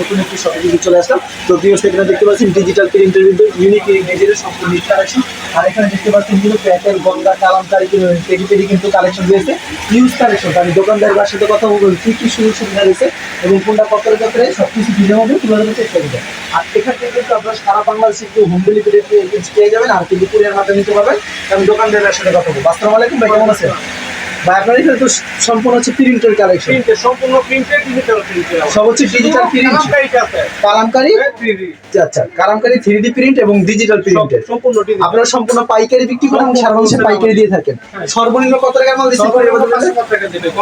নতুন একটি শপে কিন্তু চলে আসলাম। তো ভিউয়ার্স এখানে দেখতে পাচ্ছেন ডিজিটাল প্রিন্টের কিন্তু ইউনিক ডিজিটাল সম্পূর্ণ কালেকশন আর এখানে দেখতে পাচ্ছেন কিন্তু প্যাটেল গঙ্গা কালামকারি পেরি পেরি কিন্তু কালেকশন রয়েছে। ইউজ কালেকশন আমি দোকানদারের সাথে কথা বলব, কি কি সুযোগ সুবিধা রয়েছে এবং কোনটা পত্রে পত্রে সব কিছু ভিডিওর মধ্যে তুলে ধরার চেষ্টা করব আর এখান থেকে কিন্তু আপনারা সারা বাংলাদেশে একটু হোম ডেলিভারি পেয়ে যাবেন, আর কিন্তু কুরিয়ার মাধ্যমে নিতে পারবেন। আমি দোকানদারের সাথে কথা বলব। আসসালামু আলাইকুম ভাই, কেমন আছেন? ভাই আপনার এখানে তো সম্পূর্ণ হচ্ছে প্রিন্টের কালেকশন প্রিন্টে সম্পূর্ণ প্রিন্টেড ডিজিটাল প্রিন্টে সব হচ্ছে ডিজিটাল প্রিন্ট আছে। কালামকারি? হ্যাঁ, 3D আচ্ছা কালামকারি থ্রি ডি প্রিন্ট এবং ডিজিটাল প্রিন্টের সম্পূর্ণ আপনারা সম্পূর্ণ পাইকারি বিক্রি করেন সারা পাইকারি দিয়ে থাকেন। হ্যাঁ। সর্বনিম্ন কত টাকার মাল দিচ্ছেন?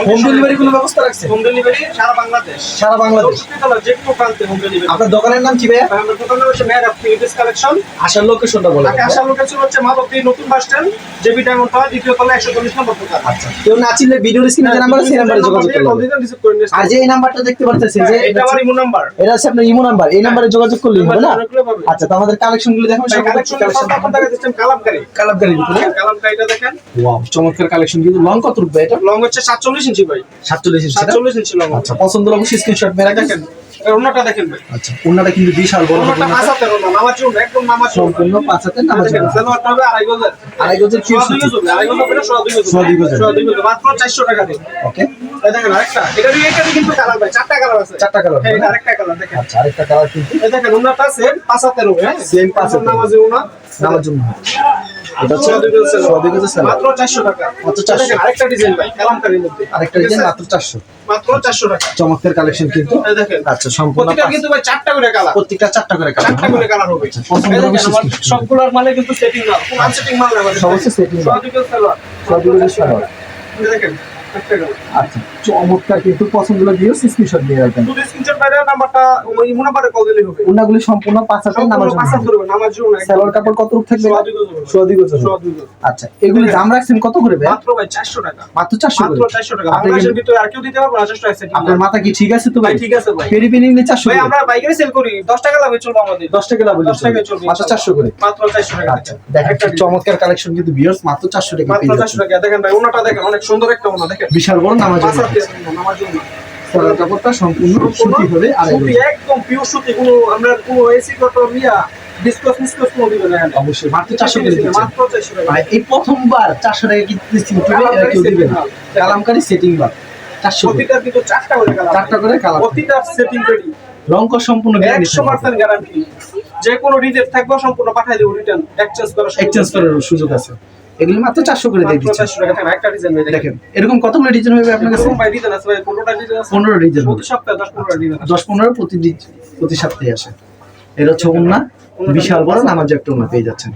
হোম ডেলিভারি কোনো ব্যবস্থা রাখছেন হোম ডেলিভারি সারা বাংলাদেশ। সারা বাংলাদেশ। যে কোনো প্রান্তে হোম ডেলিভারি আপনার দোকানের নাম কি ভাইয়া? আমাদের দোকানের হচ্ছে মেয়াদ অফ থ্রিডিস কালেকশন আসার লোকেশনটা বলে আসার লোকেশন হচ্ছে মাধবদী নতুন bus stand JB diamond tower দ্বিতীয় তলা একশো চল্লিশ নম্বর দোকান আচ্ছা। কেউ না চিনলে ভিডিওর স্ক্রিনে যে নাম্বার আছে সেই নাম্বারে যোগাযোগ করবেন আর যে এই নাম্বারটা দেখতে পাচ্ছেন যে এটা আমার ইমো নাম্বার এটা হচ্ছে আপনার ইমো নাম্বার এই নাম্বারে যোগাযোগ করলেই হবে না? আচ্ছা তো আমাদের কালেকশনগুলো দেখুন সব কালেকশন কালেকশন এখন দেখা দিচ্ছেন কালামকারি। কালামকারি ভিতরে। কালামকারিটা দেখেন। ওয়াও চমৎকার কালেকশন কিন্তু। লং কত রূপ এটা? লং হচ্ছে সাতচল্লিশ ইঞ্চি ভাই। 47 ইঞ্চি না? সাতচল্লিশ ইঞ্চি লং আচ্ছা পছন্দ হলে অবশ্যই স্ক্রিনশট মেরে দেখেন দেখেন ভাই। আচ্ছা ওনাটা কিন্তু বিশাল বড় অন্যটা ওড়নাটা। পাঁচ হাতের অন্য একদম নামার সম্পূর্ণ পাঁচ নামাজ দেখেন সালোয়ারটা হবে আড়াই গজের। আড়াই গজের সোয়া কিউ দুই গজ হবে, আড়াই গজ হবে না, গজ হবে। সোয়া দুই গজ সোয়া দুই গজ হবে, মাত্র 400 টাকা দিয়ে। ওকে এই দেখেন আরেকটা, এটারই এটারই কিন্তু ভাই, চারটা colour আছে। চারটা কালার হ্যাঁ, এটা আরেকটা colour, দেখেন। আচ্ছা আরেকটা কালার কিন্তু এই দেখেন, ওনাটা same, পাঁচ হাতের হবে, হ্যাঁ? Same পাঁচ হাতের। নামাজি ওনা। নামার জন্য এটা হচ্ছে সোয়া দুই গজ সালোয়ার। সোয়া দুই গজের সালোয়ার। মাত্র 400 টাকা। মাত্র 400 দেখেন, আরেকটা ডিজাইন ভাই, কালামকারীর মধ্যে। আরেকটা ঠিক ডিজাইন আছে? মাত্র চারশো মাত্র 400 টাকা। চমৎকার কালেকশন কিন্তু এই দেখেন, আচ্ছা সম্পূর্ণ প্রতিটা পাঁচ- কিন্তু ভাই চারটা করে কালার প্রত্যেকটা চারটা করে কালার চারটা করে কালার হবে। সবগুলোর মানে কিন্তু সেটিং মাল কোন আনসেটিং মাল না সমস্ত setting মাল। সোয়া দুই গজ সালোয়ার। সোয়া দুই গজের সালোয়ার। এই দেখেন একটা কালার আচ্ছা চমৎকার কিন্তু পছন্দ হলে দিও স্ক্রিনশট দিয়ে রাখবেন। শুধু স্ক্রিনশট বাইরে নাম্বারটা ওই নাম্বারে কল দিলেই হবে। ওনাগুলি সম্পূর্ণ পাঁচ সম্পূর্ণ নামার পাঁচ হাত জন্য। ধরবে নামার জন্য সালোয়ার কাপড় কত রূপ থাকবে? সোয়া দুই গজ হবে। সোয়া দুই গজ হবে। সোয়া দুই গজ। আচ্ছা এগুলি দাম রাখছেন কত করে ভাই? মাত্র ভাই 400 টাকা। মাত্র চারশো মাত্র 400 টাকা। আপনি বাংলাদেশের ভিতরে আর কেউ দিতে পারবে না 400 টাকা আপনার মাথা কি ঠিক আছে তো ভাই? ঠিক আছে ভাই। পেরি পেরি নিলে চারশো ভাই আমরা বাইকের সেল করি। 10 টাকা লাভে চলবে আমাদের। দশ টাকা লাভ হলে 10 টাকায় চলবে মাত্র চারশো করে। মাত্র 400 টাকা। আচ্ছা দেখেন একটা চমৎকার কালেকশন কিন্তু বিয়ার্স মাত্র চারশো টাকা মাত্র 400 টাকা। দেখেন ভাই ওনাটা দেখেন অনেক সুন্দর একটা ওনা দেখেন। বিশাল বড় নামাজ পাঁচ হাত দিয়ে নামার জন্য সালোয়ার কাপড়টা সম্পূর্ণ সুতি হবে আর একদম। পিওর সুতি কোনো আমরা কোনো এসি কত মিয়া ডিসকাস ডিসকাস কোনো দিবে না অবশ্যই মাত্র চারশো করে মাত্র 400 টাকা। ভাই এই প্রথমবার চারশো টাকা কিন্তু দিচ্ছি এরা কেউ দিবে না। কালামকারি সেটিং বার চারশো করে প্রতিটা কিন্তু চারটা করে কালার চারটা করে কালার প্রতিটা সেটিং রেডি রং সম্পূর্ণ একশো পার্সেন্ট গ্যারান্টি যে কোনো রিজেক্ট থাকবে সম্পূর্ণ পাঠিয়ে দেবো রিটার্ন এক্সচেঞ্জ করার এক্সচেঞ্জ করার সুযোগ আছে। এগুলি মাত্র চারশো করে দিয়ে মাত্র দিচ্ছেন 400 টাকা। থাকবে, একটা ডিজাইন দেখেন। এরকম কতগুলো ডিজাইন হবে আপনার কাছে? পনেরো ডিজাইন হবে। প্রতি সপ্তাহে দশ পনেরো প্রতি প্রতি সপ্তাহে আসে। এটা হচ্ছে ওনা বিশাল বড় নামাজ একটা ওনা পেয়ে যাচ্ছেন।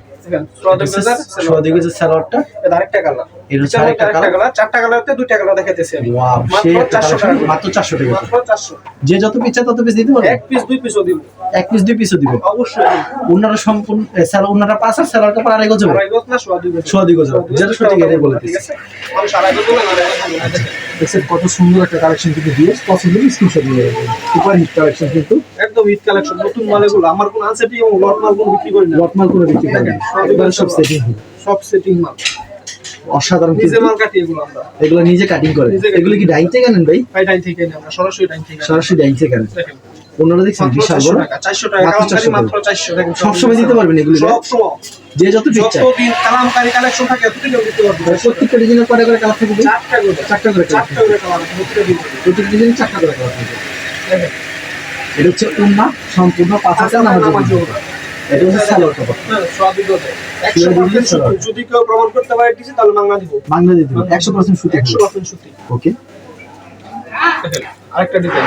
সালোয়ারটা আরেকটা কালার এর হচ্ছে আরেকটা আরেকটা কালার? চারটা কালারতে দুইটা কালার দেখাইতেছি। আমি ওয়াও মাত্র 400 টাকা। মাত্র চারশো টাকা। মাত্র চারশো। যে যত পিস তত পিস দিতে পারবে? এক পিস দুই পিসও দিব। এক পিস দুই পিসও দিবে? অবশ্যই ওনারা সম্পূর্ণ স্যার ওনারা পাঁচ আর স্যালার কাপড় আড়াই গজ আড়াই গজ না সোয়া দুই গজ। সোয়া দুই গজ যেটা সঠিক এটাই বলে ঠিক। আছে? মানুষ আড়াই গজ না, না। দেখছেন কত সুন্দর একটা কালেকশন কিন্তু দিয়ে পছন্দ স্ক্রিনশট নিয়ে সুপার হিট কালেকশন কিন্তু। একদম ঈদ কালেকশন নতুন মাল এগুলো আমার কোনো আনসেটিং এবং লট মাল কোনো বিক্রি করি না। লটমাল করে বিক্রি করেন দেখেন, একবারে সব সেটিং সব সেটিং মাল। অসাধারণ নিজে মাল কাটি এগুলো আমরা। এগুলো নিজে কাটিং করে। এগুলো কি ডাইতে কেনেন ভাই? ভাই থেকে আমরা সরাসরি থেকে সরাসরি দেখেন। ওনারা দেখছেন বিশাল বড়? 400 টাকা মাত্র 400 মাত্র 400 দেখেন সবসময় দিতে পারবেন এগুলো, সব সময় যে যত পিস চায়। যতদিন কালামকারী কালেকশন থাকে এতদিন দিতে পারব। প্রত্যেকটা ডিজাইনের করে থাকবে চারটা করে। চারটা করে চারটা করে দিন প্রত্যেকটা ডিজাইনে চারটা করে থাকবে। এটা হচ্ছে উন্না সম্পূর্ণ পাঁচ হাজার জন্য। এটা হচ্ছে সালোয়ার কাপড়। সুতি 100%। সুতি। যদি কেউ প্রমাণ করতে পারে দিছি তাহলে মাংনা দিব। বাংলা দিয়ে দেবেন। একশো পার্সেন্ট সুতি 100% সুতি। ওকে আরেকটা ডিজাইন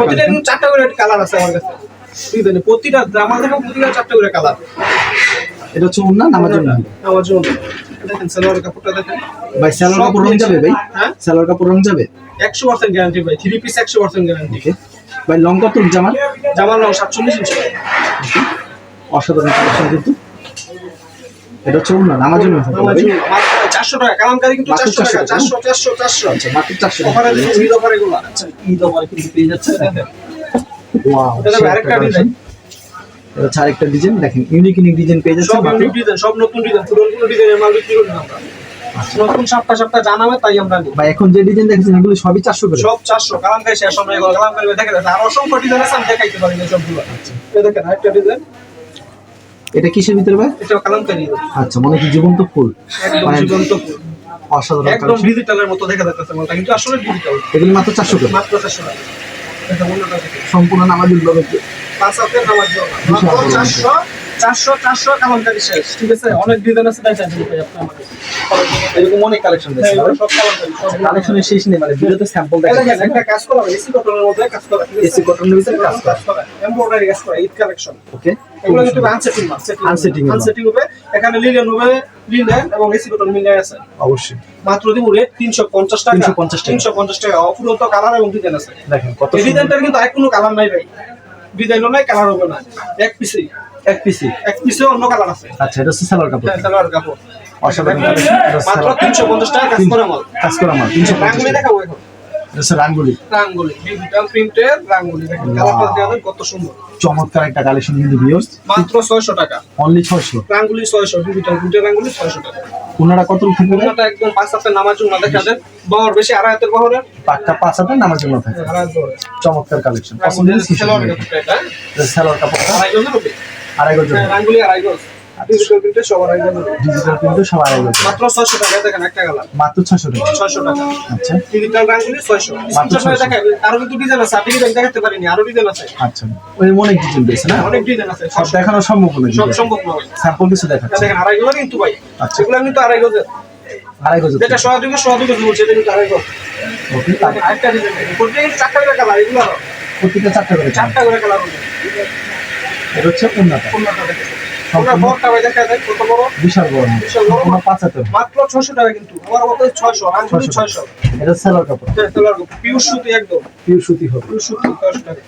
প্রতিটা চারটা করে কালার আছে আমার কাছে। প্রতিটা আমার দেখো প্রতিটা চারটা করে কালার এটা হচ্ছে উন্না নামাজ জন্য আমার জন্য দেখেন সালোয়ার কাপড়টা দেখেন। ভাই সালোয়ার কাপড় রং যাবে ভাই? হ্যাঁ? সালোয়ার কাপড় রং যাবে? একশো পার্সেন্ট গ্যারান্টি ভাই থ্রি পিস একশো পার্সেন্ট গ্যারান্টি ওকে ভাই লং কত জামা জামার নাম সাতচল্লিশ ইঞ্চি। অসাধারণ কালেকশন কিন্তু। এটা হচ্ছে হবে আমার জন্য চারশো টাকা কালামকারি কিন্তু চারশো টাকা চারশো চারশো চারশো আচ্ছা মাত্র চারশো অফারে ঈদ অফার আচ্ছা ঈদ অফারে কিন্তু পেয়ে যাচ্ছে। ওয়াও এটা আরেকটা ডিজাইন এটা হচ্ছে আরেকটা ডিজাইন দেখেন ইউনিক ইউনিক ডিজাইন পেয়ে যাচ্ছে সব ইউনিক ডিজাইন সব নতুন ডিজাইন পুরনো ডিজাইনের মাল বিক্রি করি আমরা। নতুন সপ্তাহ সপ্তাহ জানাবে তাই আমরা নিই এখন যে ডিজাইন দেখেছেন এগুলো সবই চারশো করে। সব চারশো কালামকারি শেষ এগুলো কালামকারি দেখে যাচ্ছে আর অসংখ্য ডিজাইন আছে আমি দেখাইতে পারি না সবগুলো। এই দেখেন আরেকটা ডিজাইন এটা কিসের ভিতরে ভাই? এটা কালামকারি। আচ্ছা মনে কি জীবন্ত ফুল? একদম মানে জীবন্ত ফুল। অসাধারণ একদম ডিজিটালের মতো দেখা যাচ্ছে মালটা কিন্তু আসলে ডিজিটাল এগুলো মাত্র 400 টাকা। মাত্র চারশো টাকা। সম্পূর্ণ নামাজ ব্লগের পাঁচ হাতের নামাজ মাত্র চারশো। চারশো চারশো কালামকারি শেষ ঠিক আছে অনেক ডিজাইন আছে দেখাই দিতে পারি আপনি এরকম অনেক কালেকশন হ্যাঁ, কালেকশনের শেষ নেই মানে ভিডিওতে স্যাম্পল দেখা দেখেন, একটা কাজ করা এসি কটনের মধ্যে কাজ করা AC cotton-এর ভিতরে কাজ করা। এমব্রয়ডারি কাজ করা ঈদ কালেকশন ওকে এগুলো কিন্তু আনসেটিং মাল আনসেটিং হবে এখানে লিলেন হবে লিলেন এবং এসি কটন মিলে আছে। অবশ্যই। মাত্র দিব রেট তিনশো পঞ্চাশ টাকা। 350 টাকা। তিনশো পঞ্চাশ টাকা। অফুরন্ত কালার এবং ডিজাইন আছে। দেখেন কত ডিজাইনটার কিন্তু আর কোনো কালার নাই ভাই। ডিজাইনও নাই কালার হবে না এক পিসে এক পিসি এক পিসে অন্য কালার আছে। আচ্ছা এটা হচ্ছে সালোয়ার কাপড়। হ্যাঁ সালোয়ার কাপড়। অসাধারণ মাত্র সালোয়ার- তিনশো পঞ্চাশ টাকা কাজ করা মাল। কাজ করা মাল তিনশো পঞ্চাশ রাঙ্গুলি টাকা। দেখাবো এখন। রাঙ্গুলি। রাঙ্গুলি ডিজিটাল প্রিন্টের রাঙ্গুলি। কালারটা দেখেন কত সুন্দর। চমৎকার একটা কালেকশন কিন্তু ভিউয়ার্স মাত্র ছয়শো টাকা। অনলি ছয়শো। রাঙ্গুলি ছয়শো ডিজিটাল প্রিন্টের রাঙ্গুলি ছয়শো টাকা। ওনারা কত থাকবে ওনাটা একদম পাঁচ হাতের নামার জন্য দেখা দেন বহর বেশি আড়াই হাতের বহরের। পাক্কা পাঁচ হাজার নামার জন্য থাকে। হাত চমৎকার কালেকশন রাঙ্গুলির সেলোয়ার কাপড়টা এটা, কাপড়টা। আড়াই গজ হ্যাঁ, রাঙ্গুলি আড়াই গজ। ডিজিটাল আড়াই মাত্র ছয়শো টাকা দেখেন একটা কালার। মাত্র ছশো টাকা। ছয়শো টাকা। আচ্ছা। ডিজিটাল রাঙ্গুলি ছয়শো। মাত্র স্ক্রিনশট করে 600 দেখাই আরও কিন্তু ডিজাইন আছে আপনি ডিজাইন দেখাতে পারিনি আরও ডিজাইন আছে। আচ্ছা। ওই অনেক ডিজাইন পেয়েছে না? অনেক ডিজাইন আছে সব দেখানো সম্ভব নয় সব সম্ভব নয় স্যাম্পল কিছু দেখাচ্ছে। দেখেন আড়াই গজ কিন্তু ভাই। আচ্ছা। সেগুলো কিন্তু আড়াই গজের। আড়াই গজ যেটা সহযোগে সহযোগে বলছে এটা কিন্তু আড়াই গজ। ওকে আরেকটা ডিজাইন দেখেন প্রত্যেক চারটা করে কালার এগুলো প্রত্যেকটা চারটা করে চারটা করে কালার এটা হচ্ছে পূর্ণতা কোনটা দেখেন ওটা বড়টা ভাই দেখা যায় কত বড়? বিশাল বড়। বিশাল বড়। সম্পূর্ণ মাত্র ছশো টাকা কিন্তু। আমার মতো ছয়শো রাঙ্গুলি 600 ছয়শো। এটা সালোয়ার কাপড়। পিউর সুতি একদম। পিওর সুতি হবে। পিউর সুতি ছয়শো টাকা।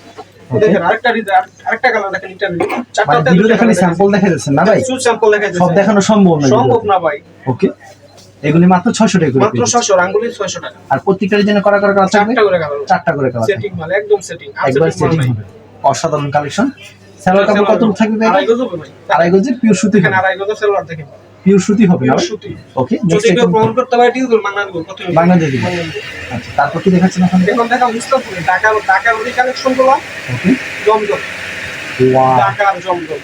দেখেন আরেকটা আরেকটা কালার দেখেন এটা ভিডিও দেখালে স্যাম্পল দেখা যাচ্ছে না ভাই? শুধু স্যাম্পল দেখা সব দেখানো সম্ভব না ভাই। ওকে এগুলি মাত্র ছয়শো টাকা করে মাত্র টাকা। আর ডিজাইনে করা করা কালার চারটা করে কালার চারটা করে কালার সেটিং মাল একদম সেটিং একবার সেটিং হবে। অসাধারণ কালেকশন সালোয়ার কাপড় কত থাকবে আড়াই গজের পিওর সুতি আড়াই সালোয়ার পিওর সুতি হবে না ওকে যদি কেউ প্রমাণ করতে পারে ঠিক আছে বাংলা দিব কত বাংলা দিয়ে আচ্ছা তারপর কি দেখাচ্ছেন এখন? এখন দেখা মুস্তাফুরে ঢাকার ঢাকার ওই কালেকশনগুলো। ওকে জমজম। ঢাকার জমজম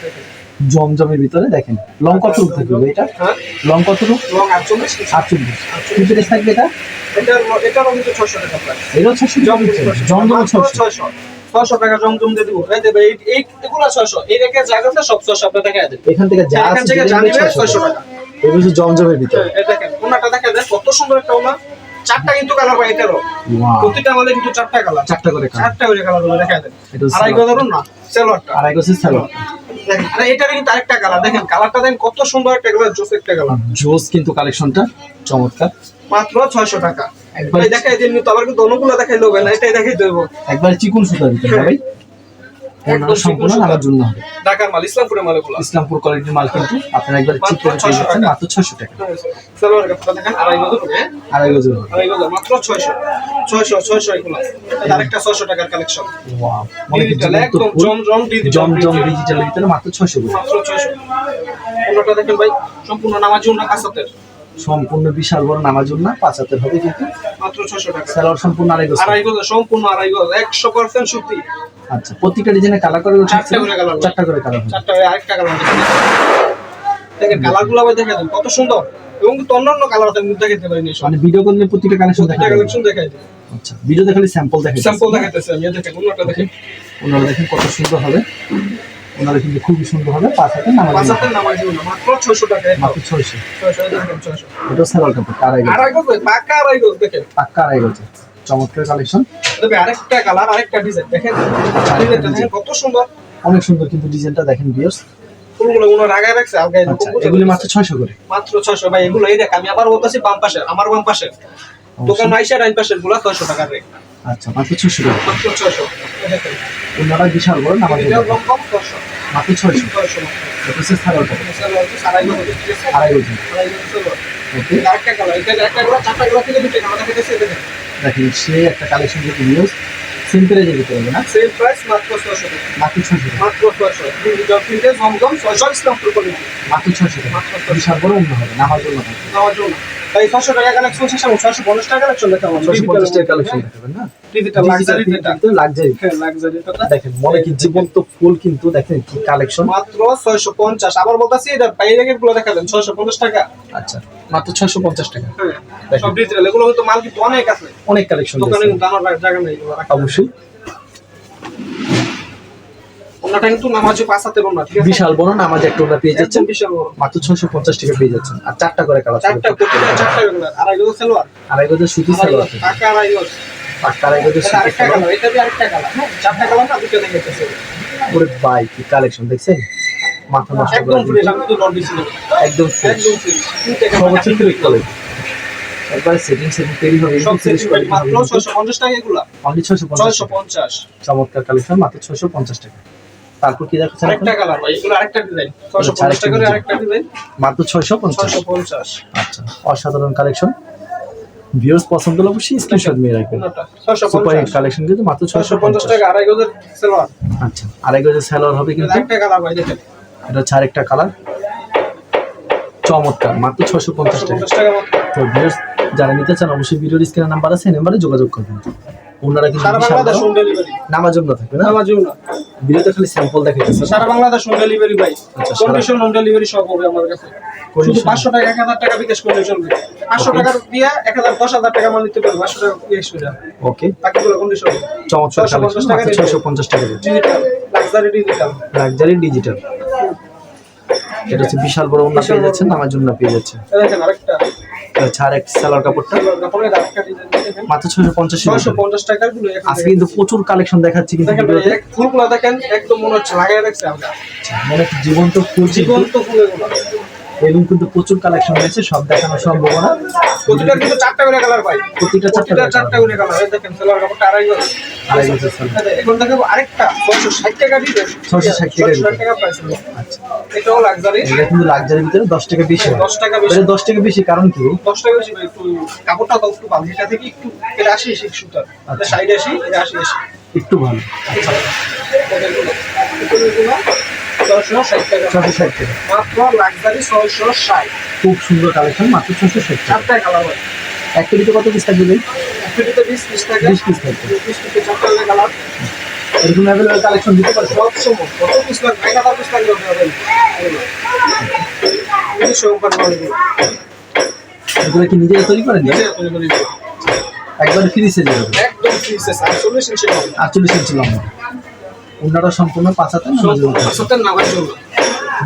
জমজমের ভিতরে দেখেন। লং কত রূপ থাকবে এটা? হ্যাঁ? লং কত রূপ? লং আটচল্লিশ আটচল্লিশ। কি প্রাইস থাকবে এটা? এটার এটারও কিন্তু টাকা প্রাইস এটাও ছশো জমজম ছশো ছয়শো টাকা জমজম দিয়ে দিব। এই দেবে এই এগুলা ছয়শো। এই রেখে জায়গাতে সব ছয়শো দেবে। এখান থেকে যা এখান থেকে ছয়শো টাকা। এগুলো জমজমের ভিতরে। দেখেন ওনাটা দেখা যায় কত সুন্দর একটা ওনা চারটা কিন্তু কালার পাই এটারও প্রতিটা আমাদের কিন্তু চারটা কালার চারটা করে চারটা করে কালারগুলো দেখা যায় আড়াই গজার না সেলোয়ারটা। আড়াই গজের সালোয়ার। দেখেন আর এটার কিন্তু আরেকটা কালার দেখেন কালারটা দেখেন কত সুন্দর একটা কালার জোস একটা কালার জোস কিন্তু কালেকশনটা চমৎকার। মাত্র ছয়শো টাকা। একবার দেখাই দিন তো আবার কিন্তু দেখাই না এটাই দেখাই দেবো। একবার চিকুন ভাই সম্পূর্ণ সুতা। জন্য হবে। ঢাকার মাল ইসলামপুরের মাল ইসলামপুর কোয়ালিটির মাল কিন্তু আপনারা একবার মাত্র 600 টাকা। সালোয়ার কাপড়টা দেখেন আড়াই গজ হবে। আড়াই গজের আড়াই গজ মাত্র এগুলো। আরেকটা টাকার কালেকশন ওয়াও কি ডিজিটাল একদম জমজম ডিজিটাল ভিতরে মাত্র ছশো করে। মাত্র ছয়শো। অন্যটা দেখেন ভাই সম্পূর্ণ নামাজি অন্য কাসাতের সম্পূর্ণ বিশাল বড় নামাজ না পাঁচ হাতের হবে কিন্তু। মাত্র ছয়শো টাকা। সালোয়ার সম্পূর্ণ আড়াই গজ। আড়াই গজ সম্পূর্ণ আড়াই গজ একশো পার্সেন্ট সত্যি আচ্ছা প্রত্যেকটা ডিজাইনে কালার করে চারটা করে হবে। চারটা করে কালার চারটা হয়ে আরেকটা কালার দেখেন কালারগুলো আবার দেখে দেন কত সুন্দর। এবং অন্যান্য কালার আছে আমি দেখাতে পারিনি মানে ভিডিও করলে প্রত্যেকটা কালেকশন দেখা কালেকশন দেখাই আচ্ছা ভিডিও দেখালে স্যাম্পল দেখা স্যাম্পল দেখাইতেছে আমি দেখেন অন্যটা দেখেন। ওনারা দেখেন কত সুন্দর হবে। ওনারা কিন্তু খুবই সুন্দর হবে পাঁচ হাতের নামাজ মাত্র ছয়শো টাকা মাত্র ছয়শো। এটা সালোয়ার কাপড় আড়াই গজ আড়াই গজ পাকা আড়াই গজ দেখেন। পাক্কা আড়াই গজ চমৎকার কালেকশন। তবে আরেকটা কালার আরেকটা ডিজাইন দেখেন। ডিজাইনটা দেখেন কত সুন্দর। অনেক সুন্দর কিন্তু ডিজাইনটা দেখেন ফুলগুলো রাগায় রাখছে আচ্ছা এগুলি মাত্র ছয়শো করে? মাত্র ভাই এগুলো এই দেখ আমি আবার বলতেছি বাম পাশে আমার বাম পাশে দোকান আইসা ডাইন পাশেরগুলা ছয়শো টাকার রেট। আচ্ছা মাত্র ছয়শো করে মাত্র ছয়শো। এই বিশাল বড় কম ছয়শো। মাত্র ছয়শো। ছয়শো সালোয়ার কাপড় আড়াই আছে? আড়াই সালোয়ার। ওকে এটা কালার এটা একটা কালার চারটা কালার থেকে দুটো দেখাইতেছে এই দেখেন। সে একটা কালেকশন কিন্তু নিউজ সিম্পল এর ভিতরে হবে না? সেম প্রাইস মাত্র ছয়শো মাত্র ছশো টাকা। মাত্র ছয়শো। ডিজিটাল প্রিন্টে জমজম ছয়শো ইসলামপুর কোয়ালিটি মাত্র ছশো টাকা। মাত্র 600 বিশাল বড় অন্য হবে নামার জন্য নেওয়ার জন্য তাই ছয়শো টাকা কালেকশন শেষ এবং ছয়শো পঞ্চাশ টাকা কালেকশন দেখাবো ছশো পঞ্চাশ টাকা কালেকশন দেখাবেন না? লাক্সারি যেটা। হ্যাঁ লাক্সারি দেখেন মনে কি ফুল কিন্তু দেখেন কালেকশন মাত্র ছয়শো পঞ্চাশ। টাকা। আচ্ছা মাত্র ছশো পঞ্চাশ টাকা। হ্যাঁ সব ডিজিটাল এগুলো কিন্তু মাল কিন্তু অনেক আছে। অনেক কালেকশন অবশ্যই। ওনাটা কিন্তু নামাজ ঠিক আছে? বিশাল বড় নামাজ একটা ওটা পেয়ে যাচ্ছেন। বিশাল বড় মাত্র টাকা পেয়ে যাচ্ছেন। আর চারটা করে কালার চারটা আড়াই গজ সালোয়ার। আড়াই গজের সুতি সালোয়ার। টাকা আড়াই গজ। পাক্কা আড়াই গজের সুতি সালোয়ার। এটা দিয়ে আরেকটা কালার। হ্যাঁ চারটা কালার না দুটো দেখাইতেছে ওরে ভাই কি কালেকশন দেখছেন? মাথা নষ্ট একদম ফ্রেশ আমি তো নট দিছিল একদম fresh। একদম ফ্রেশ সর্বোচ্চ ফ্রেশ কোয়ালিটি একবার সেটিং সেটিং তৈরি হবে সব ফ্রেশ সেট মাত্র টাকা এগুলা। অনলি চমৎকার কালেকশন মাত্র ছশো পঞ্চাশ টাকা। তারপর কি দেখাচ্ছেন আরেকটা কালার ভাই এগুলো আরেকটা ডিজাইন। ছয়শো আচ্ছা, পঞ্চাশ টাকা করে আরেকটা আরেকটা ডিজাইন। মাত্র ছয়শো পঞ্চাশ। ছয়শো পঞ্চাশ। আচ্ছা অসাধারণ কালেকশন। ভিউয়ার্স পছন্দ হলে অবশ্যই স্ক্রিনশট নিয়ে রাখবেন। সুপার কালেকশন কিন্তু মাত্র ছয়শো ছয়শো পঞ্চাশ পঞ্চাশ। টাকা আড়াই গজের সেলোয়ার। আচ্ছা আড়াই গজের স্যালোয়ার হবে কিন্তু। একটা কালার ভাই দেখেন। এটা হচ্ছে আরেকটা কালার। চমৎকার মাত্র ছশো পঞ্চাশ টাকা। তো ভিউয়ার্স যারা নিতে চান অবশ্যই ভিডিওর স্ক্রিনের নাম্বার আছে নাম্বারে যোগাযোগ করবেন। ওনারা কিন্তু সারা বাংলাদেশ হোম ডেলিভারি নামার জন্য থাকবে না? আমার জন্য ভিডিওতে খালি স্যাম্পল দেখাইতেছে। সারা বাংলাদেশ হোম ডেলিভারি ভাই। কন্ডিশন হোম ডেলিভারি সব হবে আমার কাছে। শুধু পাঁচশো টাকা এক হাজার টাকা বিকাশ করলে চলবে পাঁচশো. টাকা দিয়ে এক হাজার দশ হাজার টাকা মাল নিতে পারবে। পাঁচশো টাকা বিকাশ করে ওকে বাকিগুলো কন্ডিশন চমৎকার 650 টাকা ছশো পঞ্চাশ টাকা digital luxury digital luxury digital এটা হচ্ছে বিশাল বড় ওনা পেয়ে যাচ্ছেন নামার জন্য পেয়ে যাচ্ছে। দেখেন আরেকটা। হচ্ছে আর এক সালোয়ার কাপড়টা মাত্র ছশো পঞ্চাশ ছয়শো পঞ্চাশগুলো আজকে কিন্তু প্রচুর কালেকশন দেখাচ্ছি কিন্তু ফুলগুলো দেখেন একদম মনে হচ্ছে লাগাই রাখছে আমরা। মানে জীবন্ত ফুল জীবন জীবন্ত ফুলগুলো এবং কিন্তু প্রচুর কালেকশন রয়েছে সব দেখানো সম্ভব না প্রতিটা কিন্তু চারটা করে কালার পাই। প্রতিটা চারটা করে চারটা করে কালার দেখেন সেলার কাপড়টা আড়াই গজ আড়াই। আচ্ছা, এখন দেখাবো আরেকটা ছয়শো ষাট টাকা দিবে 660 টাকা প্রাইস আচ্ছা। এটাও লাক্সারি এটা কিন্তু লাক্সারির ভিতরে দশ টাকা বেশি হয়। 10 টাকা বেশি। এটা দশ টাকা বেশি কারণ কি? দশ টাকা বেশি একটু কাপড়টা তো একটু ভালো। এটা থেকে একটু এটা আসি এসে সুতার। এটা সাইড আসি এটা আসি এসে একটু ভালো। ষাট টাকা। ছশো ষাট টাকা। মাত্র লাক্সারি ছয়শো ষাট। খুব সুন্দর কালেকশন মাত্র ছশো ষাট টাকা। চারটা কালার হয়। এক কেজিতে কত পিস থাকবে ভাই? একটুতে বিশ পিস থাকে বিশ পিস থাকবে। বিশ পিসে চারটা কালার এরকম অ্যাভেলেবেল কালেকশন দিতে সব সময় কত পিস লাগবে? এক হাজার পিস এগুলো। কি নিজেরা তৈরি করেন করে দিবে। একবার ফ্রি সেল একদম ফ্রি ইঞ্চি আটচল্লিশ ইঞ্চি লম্বা অন্যরা সম্পূর্ণ পাঁচ হাতে সত্যের নামার জন্য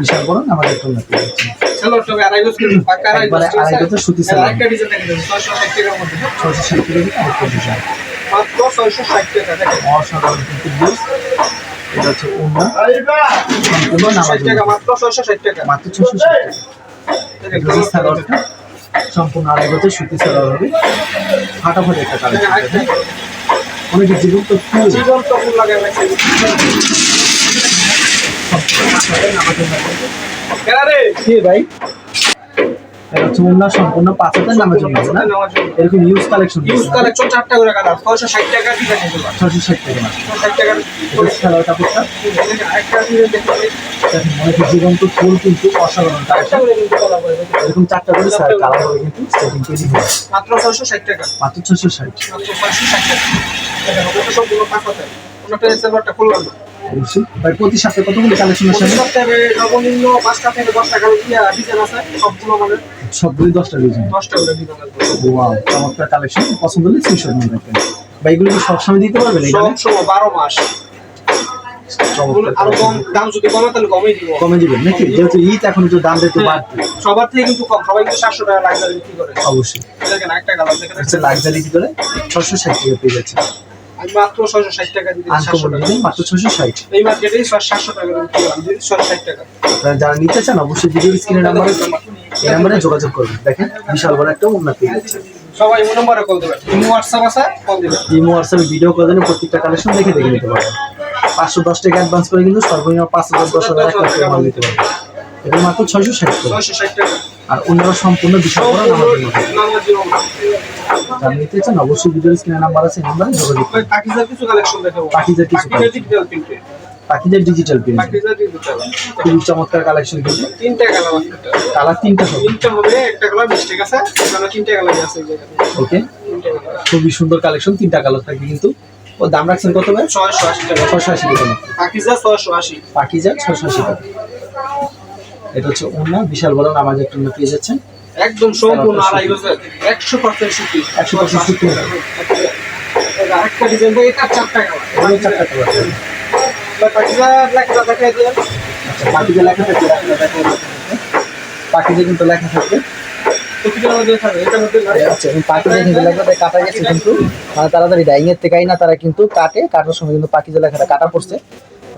বিশাল বড় আমাদের গজের সুতি ছয়শো ষাট টাকা ছয়শো অসাধারণ কিন্তু এটা হচ্ছে ওনা সম্পূর্ণ ছয়শো নামাজ মাত্র ছয়শো ষাট টাকা। মাত্র ছশো ষাট টাকা। সম্পূর্ণ আড়াই গজের সুতি সালোয়ার হবে। ফাটাফাটি একটা আরেকটা। অনেক জীবন্ত ফুল। জীবন্ত ফুল রে। কে ভাই? এটা হচ্ছে ওনা সম্পূর্ণ পাঁচ হাজার না? এরকম ইউজ কালেকশন ইউজ কালেকশন চারটা করে কালার ছয়শো ষাট টাকা ডিজাইন এগুলো? ছশো ষাট টাকা। ষাট কাপড়টা। দেখেন, জীবন্ত ফুল কিন্তু অসাধারণ কালেকশন করে কিন্তু কলা করে দেখেন। এরকম চারটা করে স্যার কালার হবে কিন্তু সেটিং তৈরি মাত্র ছয়শো ষাট টাকা। মাত্র ছশো ষাট। ছয়শো ষাট টাকা। দেখেন ওটা সবগুলো পাঁচ হাজার ওনাটা সেলভারটা খুললাম না। অবশ্যই। ভাই প্রতি সপ্তাহে কতগুলো কালেকশন আসে? প্রতি সপ্তাহে সর্বনিম্ন পাঁচটা থেকে দশটা ডিজাইন আছে? সবগুলো সবগুলি দশটা ডিজাইন দশটা করে ডিজাইন আছে ওয়াও চমৎকার কালেকশন পছন্দ হলে স্ক্রিনশট নিয়ে রাখবেন ভাই এগুলো কি সবসময় দিতে পারবেন এখানে? বারো মাস। আরও কম দাম যদি কমে তাহলে কমই দিব। কমে দিবেন নাকি? যেহেতু ঈদ এখন একটু দাম একটু। বাড়বে। সবার থেকে কিন্তু কম। সবাই কিন্তু সাতশো টাকা লাক্সারি বিক্রি করে। অবশ্যই। দেখেন একটা কালার দেখেন হচ্ছে লাক্সারি ভিতরে ছশো ষাট টাকা পেয়ে যাচ্ছে। আমি মাত্র ছয়শো ষাট টাকা দিতে সাতশো টাকা। মাত্র ছশো ষাট। এই সাতশো টাকা ছয়শো ষাট যারা নিতে চান অবশ্যই ভিডিও স্ক্রিনের নাম্বারে। এই নাম্বারে যোগাযোগ করবেন। দেখেন বিশাল বড় একটা উন্নত পেয়ে যাচ্ছে সবাই এই নম্বরে কল দেবেন। ইমো হোয়াটসঅ্যাপ আছে কল দেবেন। ইমো হোয়াটসঅ্যাপে ভিডিও করে দিলে প্রত্যেকটা কালেকশন দেখে দেখে নিতে পারবেন। পাঁচশো দশ টাকা অ্যাডভান্স করে কিন্তু সর্বনিম্ন পাঁচ হাজার দশ হাজার এক লাখ টাকা মাল নিতে পারবেন। এটা মাত্র ছয়শো ষাট টাকা। আর অন্যান্য সম্পূর্ণ জন্য যারা নিতে চান অবশ্যই ভিডিওর স্ক্রিনে নাম্বার আছে নাম্বারে যোগাযোগ করুন। কিছু কালেকশন দেখাবো। পাকিজার কিছু পাকিজার ডিজিটাল প্রিন্টে পাখিদের ডিজিটাল খুবই চমৎকার কালেকশন কিন্তু। তিনটা কালার আছে কালার তিনটা হবে। তিনটা হবে একটা কালার মিস্টেক আছে এখানে তিনটা কালার আছে ওকে খুবই সুন্দর কালেকশন তিনটা কালার থাকবে কিন্তু। ও দাম রাখছেন কত ভাই? ছয়শো আশি টাকা। ছশো আশি টাকা। পাকিজা ছয়শো আশি। পাখিজার ছশো আশি টাকা। এটা হচ্ছে অন্য বিশাল বড় নামাজ একটা পেয়ে যাচ্ছেন। একদম সম্পূর্ণ আড়াই গজের একশো পার্সেন্ট সুতি। 100% সুতি। আরেকটা ডিজাইন এটা চারটা কালার ওই চারটা আচ্ছা পাখিজা লেখা থাকবে। পাখিজা কিন্তু লেখা থাকবে আচ্ছা পাখিজা কাটা গেছে কিন্তু মানে তাড়াতাড়ি ডাইং এর থেকে না তারা কিন্তু কাটে কাটার সময় কিন্তু পাখিজা লেখাটা কাটা পড়ছে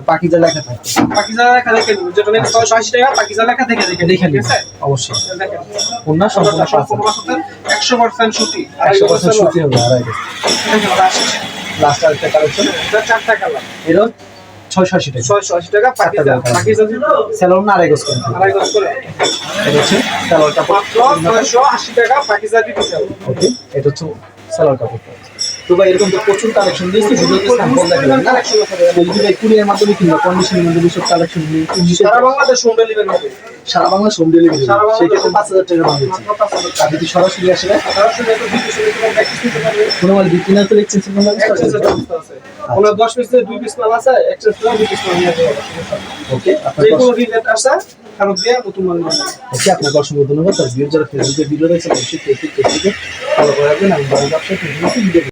পাখিজা লেখা থাকে পাকিজা লেখা দেখে যেটা ছয়শো আশি টাকা লেখা দেখে দেখে দেখে নিন অবশ্যই সম্পূর্ণ সম্পূর্ণ একশো পার্সেন্ট সুতি একশো পার্সেন্ট সুতি হবে আড়াই লাস্ট আরেকটা কালেকশন চারটা কালার এরও ছয়শো আশি টাকা। ছয়শো আশি টাকা স্যালোন আড়াই গজ করে। আড়াই গজ করে। এটা হচ্ছে স্যালোর ছয়শো আশি টাকা পাকিস্তানি ওকে এটা হচ্ছে কাপড়। তো ভাই এরকম তো প্রচুর কালেকশন দিয়েছি ভিডিওতে স্যাম্পল দেখালাম না যদি ভাই। কুরিয়ার মাধ্যমে কিংবা কন্ডিশনের মাধ্যমে সব কালেকশন নিয়ে সারা বাংলাদেশ হোম ডেলিভারি হবে। সারা বাংলা হোম ডেলিভারি সেক্ষেত্রে পাঁচ হাজার টাকা দাম দিচ্ছি যদি সরাসরি। কোনো মাল বিক্রি না করলে এক্সচেঞ্জ করতে ব্যবস্থা আছে। ওনার দশ পিস থেকে দুই পিস মাল আছে, exchange করে দুই পিস মাল নিয়ে যাবে। ওকে আপনার যে কোনো ডিজাইন আছে, ফেরত দিয়ে নতুন মাল নিয়ে আপনাকে অসংখ্য ধন্যবাদ। আর ভিডিও যারা ফেসবুকে ভিডিও রয়েছে অবশ্যই ফেসবুক পেজটিকে ফলো করে রাখবেন। আমি বড় ব্যবসা ভিডিও